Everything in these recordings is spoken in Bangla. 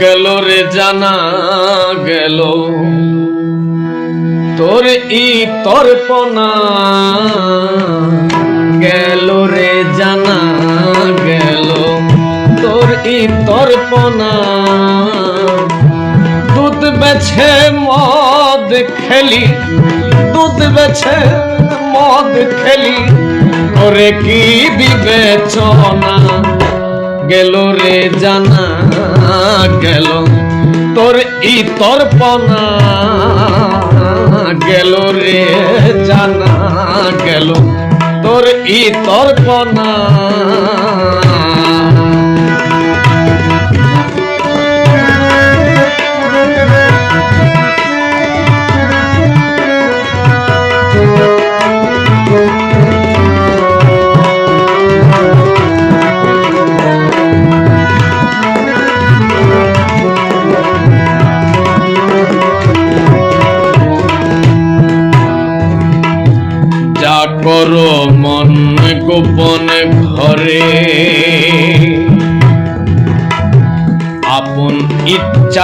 গেল রে জানা গেল। তোর ই তর্পণা গেল রে জানা গেল। তোর ই তর্পণা দুধ বেছে মদ খেলি, দুধ বেছে মদ খেলি, ওরে কি বিবেচনা গেল রে জানা গেল তোর ই তর্পণা গেল রে জানা গেল। তোর ই তর্পণা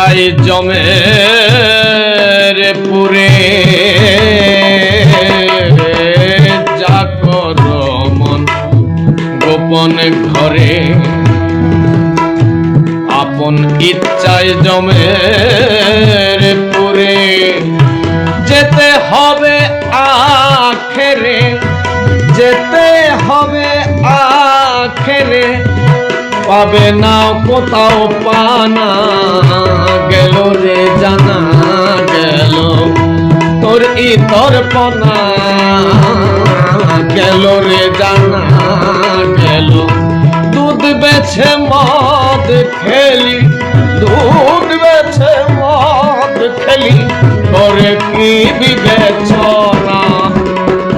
ইচ্ছায় জমে রে পুরে। করো মন গোপন ঘরে। আপন ইচ্ছায় জমে রে পুরে। যেতে হবে আখেরে, যেতে হবে আখেরে। পাবে না, কোথাও পানা। গেল রে জানা, গেল তোর ই তর্পণা গেল রে জানা, গেল দুধ বেছে মদ খেলি। দুধ বেছে মদ খেলি করে কি বিবেচনা?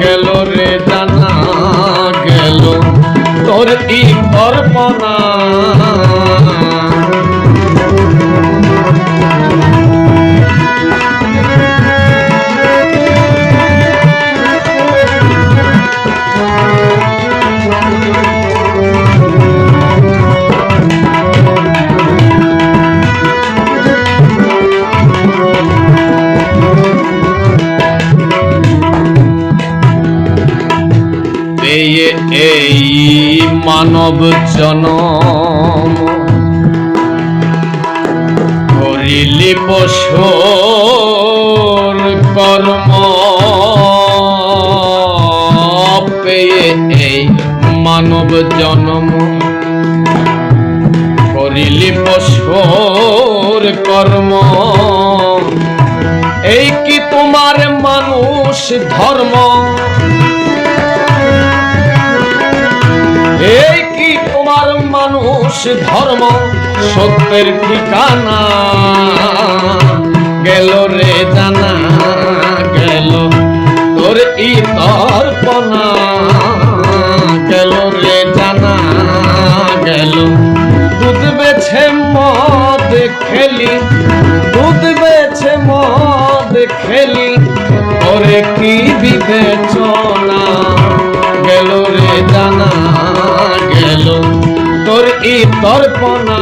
গেল রে জানা, গেল তোর ই কল্পনা এই মানব জনম। করিলি পশুর কর্ম। এই কি তোমার মানুষ ধর্ম? এই কি তোমার মানুষ ধর্ম? সত্যের ঠিকানা গেল রে জানা, গেল তোর ই তর্পণা কি বিবেচনা গেল রে জানা গেল তোর ই তর্পণা।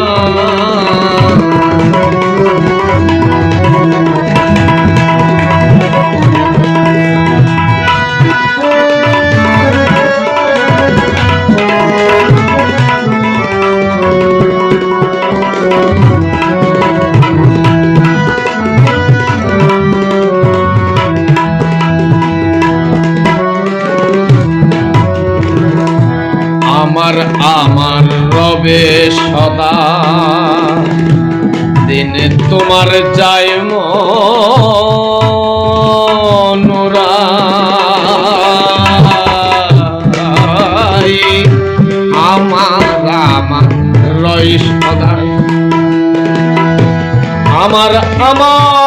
তোমার চাই মনোরাই আমার আমার রয় আমার আমার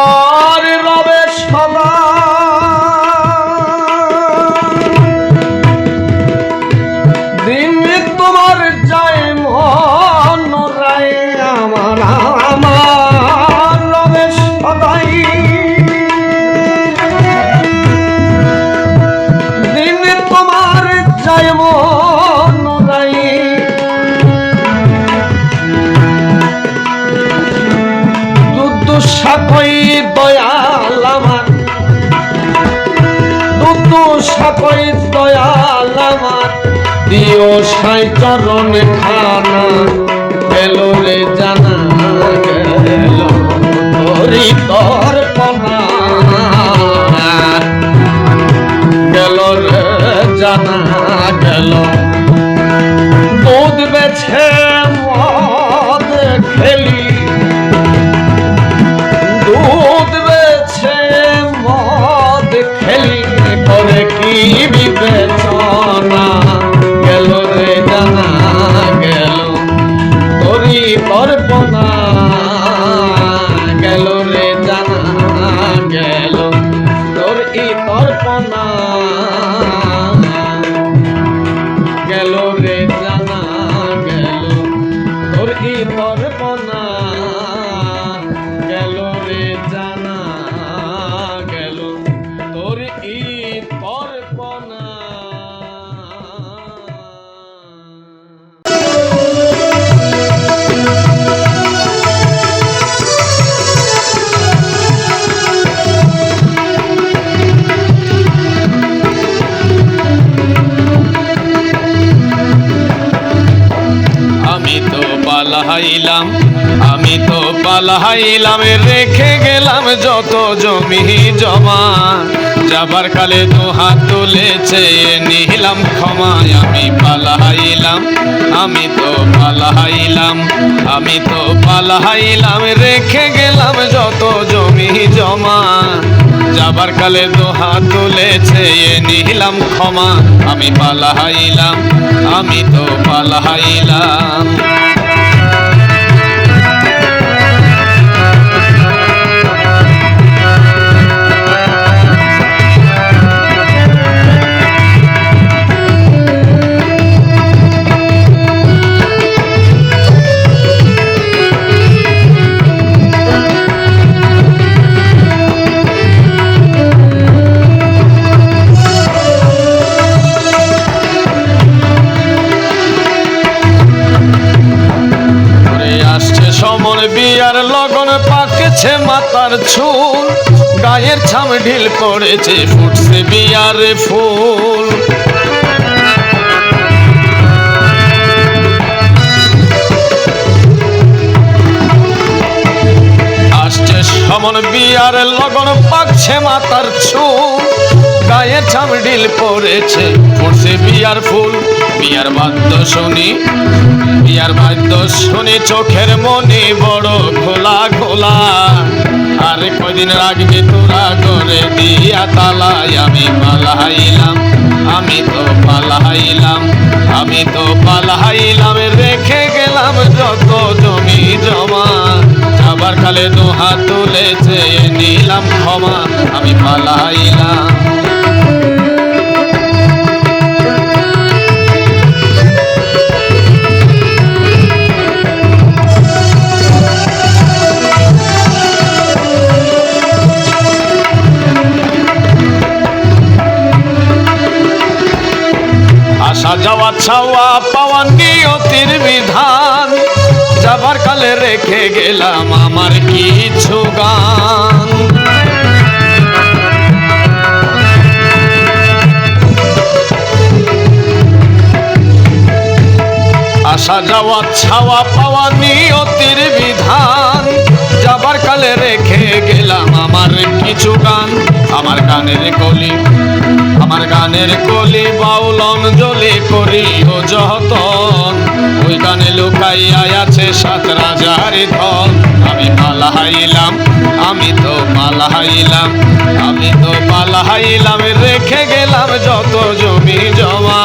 গোসাই চরণ খানা গেল রে জানা গেল হরি তোর গেল রে জানা গেল। দুধ বেছে পালাইলাম রেখে গেলাম যত জমি জমা। যাবার কালে তো হাত তুলেছে নিলাম ক্ষমায় আমি পালাইলাম আমি তো পালাইলাম আমি তো পালাইলাম রেখে গেলাম যত জমি জমা। যাবার কালে তো হাত তুলেছে নিলাম ক্ষমা। আমি পালাইলাম আমি তো পালাইলাম পাকেছে মাতার ছুল গায়ের ছাম ঢিল পড়েছে, ফুটছে বিয়ারে ফুল। আসছে সমন বিয়ার, লগন পাকছে মাতার ছুল গায়ে চামডিল পড়েছে। ফুটছে বিয়ার ফুল, বিয়ার বাদ্য শুনি। বিয়ার বাদ্য শুনি, চোখের মনে বড় খোলা খোলা আরে কদিন রাখবি তোরা করে দিয়া তালাই আমি পালাইলাম, আমি তো পালাইলাম, আমি তো পালাইলাম। রেখে গেলাম যত জমি জমা। আবার কালে দু হাত তুলেছে নিলাম ক্ষমা। আমি পালাইলাম। আসা যাওয়া ছাওয়া পাওয়া নিয়তির বিধান। যাবার কালে রেখে গেলাম আমার কিছু গান। আসা যাওয়া ছাওয়া পাওয়া নিয়তির বিধান, যাবার কালে রেখে গেলাম আমার কিছু গান, আমার গানের কলি, আমার গানের কলি বাউল অঞ্জলি করি ও যতন। ওই গানে লুকাইয়া আছে সাত রাজার ধন। আমি মালা হাইলাম, আমি তো মালা হাইলাম, আমি তো মালা হাইলাম, রেখে গেলাম যত জমি জমা।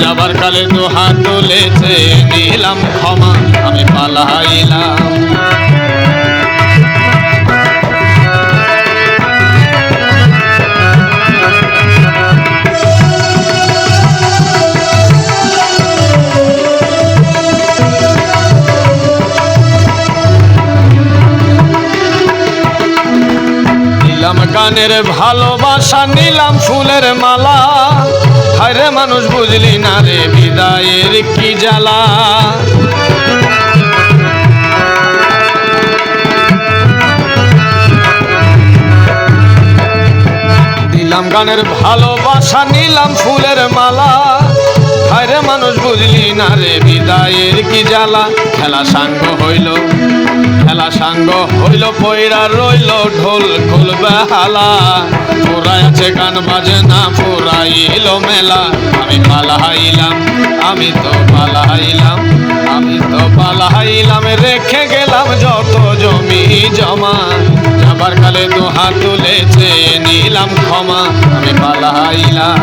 যাবার কালে দু হাত তুলেছে, নিলাম ক্ষমা, আমি পালাইলাম গানের ভালোবাসা নিলাম ফুলের মালা। হায়রে মানুষ, বুঝলি না রে বিদায়ের কি জ্বালা? দিলাম গানের ভালোবাসা, নিলাম ফুলের মালা। হায়রে মানুষ বুঝলি না রে বিদায়ের কি জ্বালা? খেলা সাঙ্গ হইল, খেলা সাঙ্গ হইল পয়রা রইল ঢোল খুলবে হালা পুরাই আছে গান বাজে না পুরাইল মেলা। আমি পালাইলাম, আমি তো পালাইলাম, আমি তো পালাইলাম। রেখে গেলাম যত জমি জমা, যাবার কালে দু হাত তুলে চেয়ে নিলাম ক্ষমা। আমি পালাইলাম।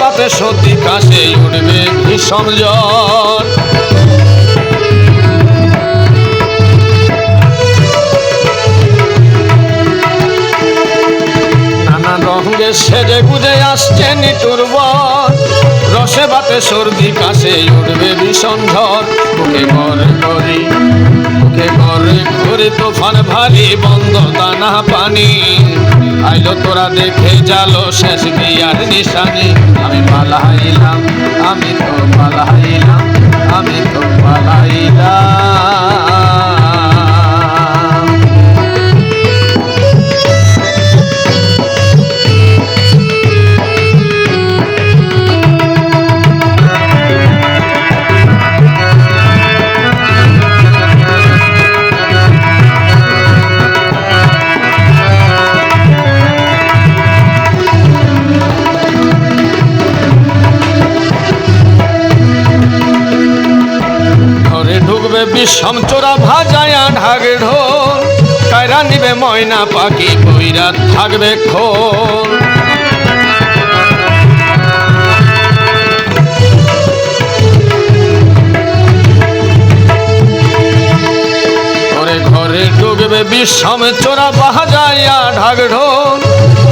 বাতে সত্যি কাশে উঠবে ভীষণ রঙে সেজে গুজে আসছে নিটুর বর। রসে বাতে সর্দি, কাশে উঠবে ভীষণ ঝড়। বুকে ঘরে করি, বুকে ঘরে ঘরে তোফান ভারী, বন্ধ দানা পানি। আইলো তোরা দেখে জালো শেষ বিয়ার নিশানি। আমি পালাইলাম, আমি তো পালাইলাম, আমি তো পালাইলাম। ঢুকবে বিষম চোরা ভাজায়া ঢাকে ঢোল। কায়রা নিবে ময়না পাখি বইরা থাকবে খোল। ঘরে ঢুকবে বিষম চোরা বাজায়া ঢাক ঢোল।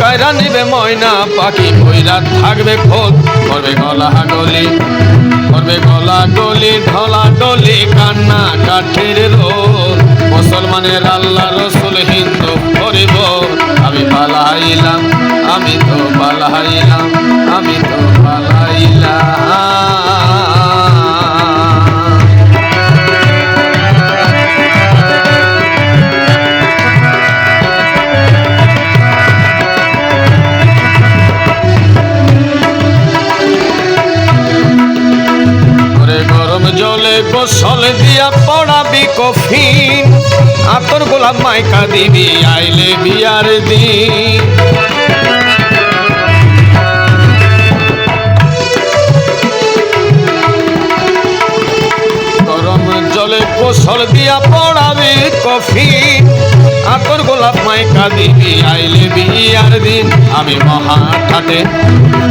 কায়রা নিবে ময়না পাখি বইরা থাকবে খোল করবে গলা গলি, করবে গলা গলি ঢলা ডলি কান্না কাঠের রোল মুসলমানের আল্লাহ রসুল হিন্দু করিব, আমি পালাইলাম, আমি তো পালাইলাম, আমি তো পালাইলাম। গোসল দিয়া পড়াবি কফিন। আতর গোলাপ মাইকা দিবি, আইলে বিয়ার দিন। গরম জলে গোসল দিয়া পড়াবি কফি আতর গোলাপ মাইকা দিবি, আইলে বিয়ার দিন। আমি মহাঠাটে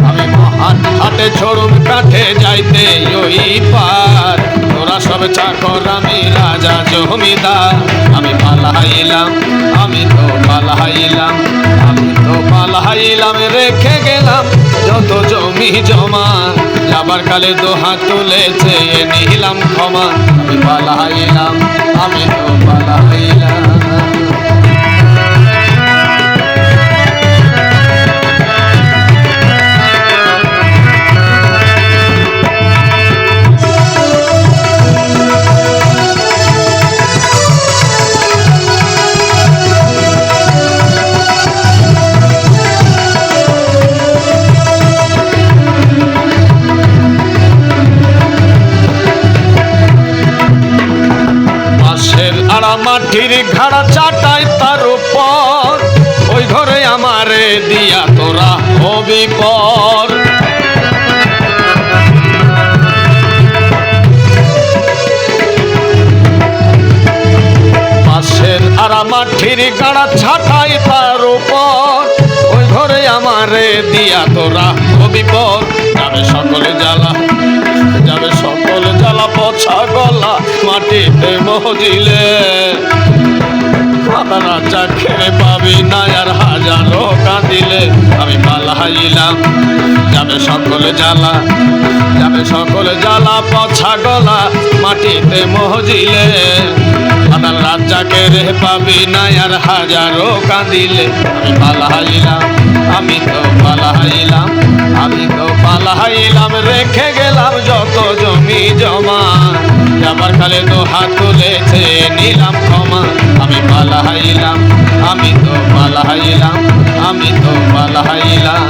আমি মহাঠাটে ছড়ুন কাঠে যাইতে ওই পার। তোরা সব চাকর, আমি রাজা, জমিদার। আমি পালাইলাম, আমি তো পালাইলাম, আমি তো পালাইলাম, রেখে গেলাম যত জমি জমা। যাবার কালে দোহা তুলে চেয়ে নিলাম ক্ষমা। আমি পালাইলাম, আমি তো পালাইলাম। মাটির ঘাড়া চাটাই তার উপর। ওই ঘরে আমারে দিয়া তোরা হবি পর। বাঁশের আড়া মাটির গাড়া ছাটাই তার উপর। ওই ঘরে আমারে দিয়া তোরা হবি পর। সকলে জ্বালা। যাবে সকল জ্বালা পছা গলা মাটিতে মজিলে রাজা খেয়ে পাবি না আর হাজারো কাঁদিলে। আমি পালাইলাম যাবে সকল জ্বালা, যাবে সকল জ্বালা পছা গলা মাটিতে মহজিলে। আদাল রাজ্জাকে রে পাবি না আর হাজারো কাঁদিলে। আমি পালাইলাম আমি তো পালাইলাম আমি তো পালাইলাম, রেখে গেলাম যত জমি জমা। যাবার কালে তো হাত তুলেছে, নিলাম ক্ষমা। আমি পালাইলাম, আমি তো পালাইলাম, আমি তো পালাইলাম।